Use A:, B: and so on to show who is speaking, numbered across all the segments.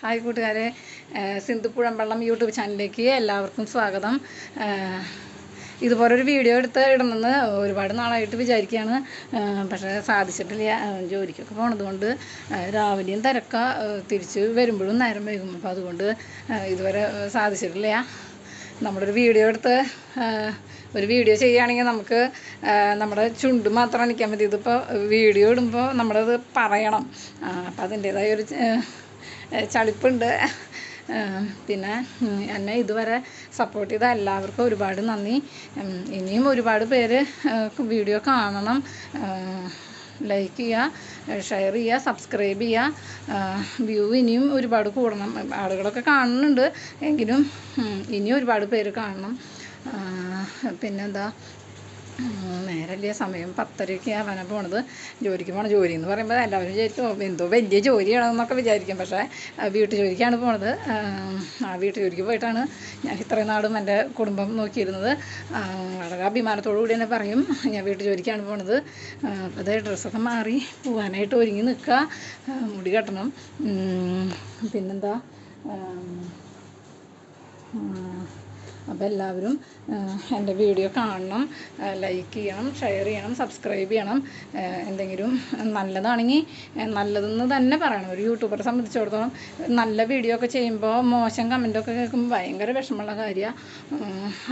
A: Hi കൂട്ടുകാരെ. സിന്ധുപ്പുഴം വെള്ളം YouTube ചാനലിലേക്ക് എല്ലാവർക്കും സ്വാഗതം. ഇതുപോലൊരു വീഡിയോ എടുത്ത് ഇടണമെന്ന് ഒരുപാട് നാളായിട്ട് വിചാരിക്കുകയാണ്. പക്ഷേ സാധിച്ചിട്ടില്ല ജോലിക്കൊക്കെ പോണത് കൊണ്ട് ഏഹ് രാവിലെയും തിരക്ക തിരിച്ച് വരുമ്പോഴും നേരം വൈകും. അപ്പോൾ അതുകൊണ്ട് ഇതുവരെ സാധിച്ചിട്ടില്ല. നമ്മളൊരു വീഡിയോ എടുത്ത് ഒരു വീഡിയോ ചെയ്യുകയാണെങ്കിൽ നമുക്ക് നമ്മുടെ ചുണ്ട് മാത്രം അണിക്കാൻ മതി ഇതിപ്പോൾ വീഡിയോ ഇടുമ്പോൾ നമ്മളത് പറയണം. അപ്പം അതിന്റേതായ ഒരു ചളിപ്പുണ്ട്. പിന്നെ എന്നെ ഇതുവരെ സപ്പോർട്ട് ചെയ്ത എല്ലാവർക്കും ഒരുപാട് നന്ദി. ഇനിയും ഒരുപാട് പേര് വീഡിയോ കാണണം. ലൈക്ക് ചെയ്യുക ഷെയർ ചെയ്യുക സബ്സ്ക്രൈബ് ചെയ്യുക വ്യൂ ഇനിയും ഒരുപാട് കൂടണം. ആളുകളൊക്കെ കാണുന്നുണ്ട്. എങ്കിലും ഇനിയും ഒരുപാട് പേര് കാണണം. പിന്നെന്താ? നേരല്ലേ സമയം പത്തരയ്ക്ക് അവനെ പോണത്. ജോലിക്ക് പോണ ജോലി എന്ന് പറയുമ്പോൾ എല്ലാവരും വിചാരിക്കും "ഓ, എന്തോ വലിയ ജോലിയാണെന്നൊക്കെ വിചാരിക്കും. പക്ഷേ വീട്ടു ജോലിക്കാണ് പോണത്. ആ വീട്ടു ജോലിക്ക് പോയിട്ടാണ് ഞാൻ ഇത്രയും നാളും എന്റെ കുടുംബം നോക്കിയിരുന്നത്. വളരെ അഭിമാനത്തോടു കൂടി തന്നെ പറയും ഞാൻ വീട്ടു ജോലിക്കാണ് പോണത്. അത് ഡ്രസ്സൊക്കെ മാറി പോകാനായിട്ട് ഒരുങ്ങി നിൽക്കുക മുടി കെട്ടണം. പിന്നെന്താ? അപ്പോൾ എല്ലാവരും എന്റെ വീഡിയോ കാണണം ലൈക്ക് ചെയ്യണം ഷെയർ ചെയ്യണം സബ്സ്ക്രൈബ് ചെയ്യണം എന്തെങ്കിലും നല്ലതാണെങ്കിൽ നല്ലതെന്ന് തന്നെ പറയണം. ഒരു യൂട്യൂബറെ സംബന്ധിച്ചിടത്തോളം നല്ല വീഡിയോ ഒക്കെ ചെയ്യുമ്പോൾ മോശം കമന്റൊക്കെ കേൾക്കുമ്പോൾ ഭയങ്കര വിഷമമുള്ള കാര്യമാണ്.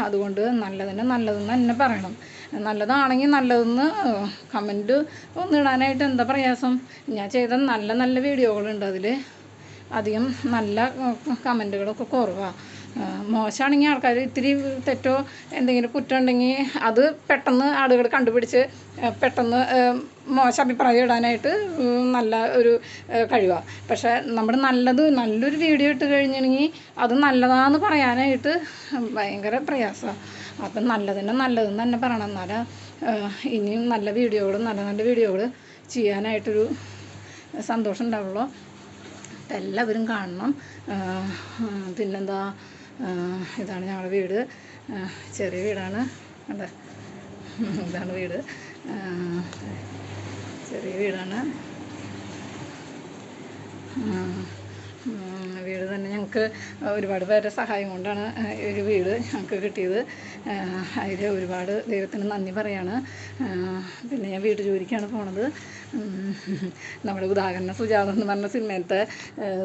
A: അതുകൊണ്ട് നല്ലതിന് നല്ലതെന്ന് തന്നെ പറയണം. നല്ലതാണെങ്കിൽ നല്ലതെന്ന് കമന്റ് ഒന്നിടാനായിട്ട് എന്താ പ്രയാസം? ഞാൻ ചെയ്ത നല്ല നല്ല വീഡിയോകളുണ്ട് അതിൽ അധികം നല്ല കമന്റുകളൊക്കെ കുറവാണ് മോശമാണെങ്കിൽ ആൾക്കാർ ഇത്തിരി തെറ്റോ എന്തെങ്കിലും കുറ്റം ഉണ്ടെങ്കിൽ അത് പെട്ടെന്ന് ആളുകൾ കണ്ടുപിടിച്ച് പെട്ടെന്ന് മോശം അഭിപ്രായം ഇടാനായിട്ട് നല്ല ഒരു കഴിവാണ് പക്ഷേ നമ്മൾ നല്ലത് നല്ലൊരു വീഡിയോ ഇട്ട് കഴിഞ്ഞിട്ടുണ്ടെങ്കിൽ അത് നല്ലതാന്ന് പറയാനായിട്ട് ഭയങ്കര പ്രയാസമാണ് അപ്പം നല്ലതിനെ നല്ലതെന്ന് തന്നെ പറയണം. എന്നാലേ ഇനിയും നല്ല വീഡിയോകൾ നല്ല നല്ല വീഡിയോകൾ ചെയ്യാനായിട്ടൊരു സന്തോഷം ഉണ്ടാവുള്ളൂ. എല്ലാവരും കാണണം. പിന്നെന്താ ഇതാണ് ഞങ്ങളുടെ വീട്. ചെറിയ വീടാണ്. കണ്ട? ഇതാണ് വീട്. ചെറിയ വീടാണ്. വീട് തന്നെ ഞങ്ങൾക്ക് ഒരുപാട് പേരുടെ സഹായം കൊണ്ടാണ് ഒരു വീട് ഞങ്ങൾക്ക് കിട്ടിയത്. അതിൽ ഒരുപാട് ദൈവത്തിന് നന്ദി പറയാണ്. പിന്നെ ഞാൻ വീട്ടു ജോലിക്കാണ് പോണത്. നമ്മുടെ ഉദാഹരണ സുജാത എന്ന് പറഞ്ഞ സിനിമയിലത്തെ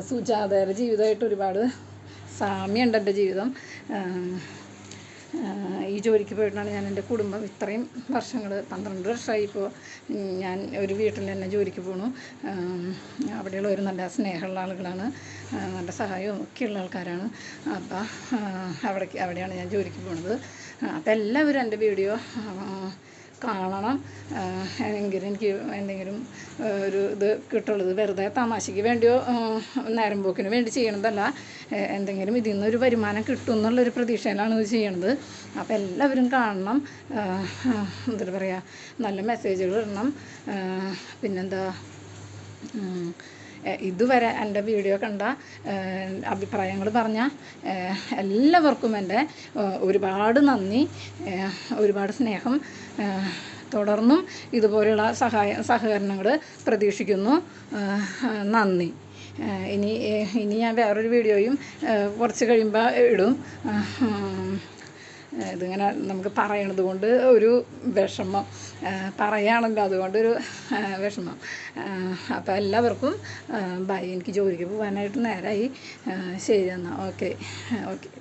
A: സുജാതയുടെ ജീവിതമായിട്ട് ഒരുപാട് സാമ്യമുണ്ട് എന്റെ ജീവിതം. ഈ ജോലിക്ക് പോയിട്ടാണ് ഞാൻ എന്റെ കുടുംബം ഇത്രയും വർഷങ്ങൾ പന്ത്രണ്ട് വർഷമായി ഇപ്പോൾ ഞാൻ ഒരു വീട്ടിൽ തന്നെ ജോലിക്ക് പോണു. അവിടെയുള്ള ഒരു നല്ല സ്നേഹമുള്ള ആളുകളാണ്. നല്ല സഹായവും ഒക്കെയുള്ള ആൾക്കാരാണ്. അപ്പോൾ അവിടേക്ക് അവിടെയാണ് ഞാൻ ജോലിക്ക് പോണത്. അപ്പോൾ എല്ലാവരും എന്റെ വീഡിയോ കാണണം. എങ്കിലും എനിക്ക് എന്തെങ്കിലും ഒരു ഇത് കിട്ടുള്ളത് വെറുതെ തമാശയ്ക്ക് വേണ്ടിയോ നേരം പോക്കിന് വേണ്ടി ചെയ്യണതല്ല. എന്തെങ്കിലും ഇതിൽ നിന്നൊരു വരുമാനം കിട്ടും എന്നുള്ളൊരു പ്രതീക്ഷയിലാണ് ഇത് ചെയ്യണത്. അപ്പോൾ എല്ലാവരും കാണണം. എന്താ പറയുക നല്ല മെസ്സേജുകൾ ഇടണം പിന്നെന്താ ഇതുവരെ എന്റെ വീഡിയോ കണ്ട അഭിപ്രായങ്ങൾ പറഞ്ഞ എല്ലാവർക്കും എന്റെ ഒരുപാട് നന്ദി ഒരുപാട് സ്നേഹം തുടർന്നും ഇതുപോലെയുള്ള സഹായ സഹകരണങ്ങൾ പ്രതീക്ഷിക്കുന്നു. നന്ദി. ഇനി ഇനി ഞാൻ വേറൊരു വീഡിയോയും കുറച്ച് കഴിയുമ്പോൾ ഇടും. ഇതിങ്ങനെ നമുക്ക് പറയണത് കൊണ്ട് ഒരു വിഷമം. പറയാണല്ലോ അതുകൊണ്ടൊരു വിഷമം. അപ്പോൾ എല്ലാവർക്കും ബൈ. എനിക്ക് ജോലിക്ക് പോകാനായിട്ട് നേരമായി ശരി എന്നാൽ ഓക്കെ. ഓക്കെ.